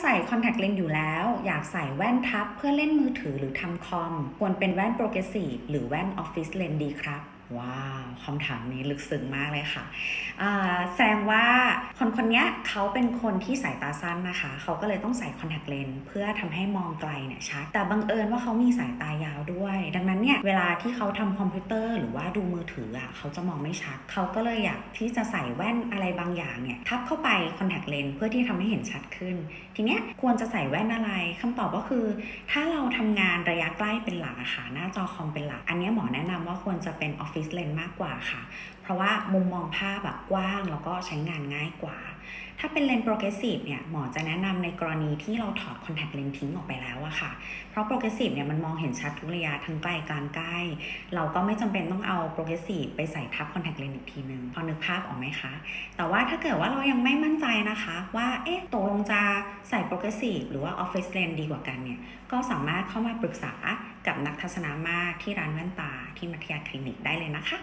ใส่คอนแทคเลนส์อยู่แล้ว อยากใส่แว่นทับเพื่อเล่นมือถือหรือทำคอม ควรเป็นแว่นโปรเกรสซีฟหรือแว่นออฟฟิศเลนส์ดีครับว้าวคำถามนี้ลึกซึ้งมากเลยค่ะแสดงว่าคนคนนี้เขาเป็นคนที่สายตาสั้นนะคะ เขาก็เลยต้องใส่คอนแทคเลนส์เพื่อทำให้มองไกลเนี่ยชัด แต่บังเอิญว่าเขามีสายตายาวด้วย ดังนั้นเนี่ยเวลาที่เขาทำคอมพิวเตอร์หรือว่าดูมือถืออะเขาจะมองไม่ชัด เขาก็เลยอยากที่จะใส่แว่นอะไรบางอย่างเนี่ยทับเข้าไปคอนแทคเลนส์เพื่อที่ทำให้เห็นชัดขึ้น ทีเนี้ยควรจะใส่แว่นอะไรคำตอบก็คือ ถ้าเราทำงานระยะใกล้เป็นหลักอะค่ะหน้าจอคอมเป็นหลัก อันนี้หมอแนะ จะเป็นออฟฟิศเลนมากกว่าค่ะ เพราะว่ามุมมองภาพแบบกว้างแล้วก็ใช้งานง่ายกว่า ถ้าเป็นเลนโปรเกรสซีฟเนี่ยหมอจะแนะนำในกรณีที่เราถอดคอนแทคเลนทิ้งออกไปแล้วอะค่ะ เพราะโปรเกรสซีฟเนี่ยมันมองเห็นชัดทุกระยะทั้งไกลกลางใกล้ เราก็ไม่จำเป็นต้องเอาโปรเกรสซีฟไปใส่ทับคอนแทคเลนอีกทีนึงพอนึกภาพออกไหมคะ แต่ว่าถ้าเกิดว่าเรายังไม่มั่นใจนะคะ ว่าเอ๊ะตกลงจะใส่โปรเกรสซีฟหรือว่าออฟฟิศเลนดีกว่ากันเนี่ยก็สามารถเข้ามาปรึกษากับนักทัศนามาตรที่ร้านแว่นตา ที่มัธยาคลินิกได้เลยนะคะ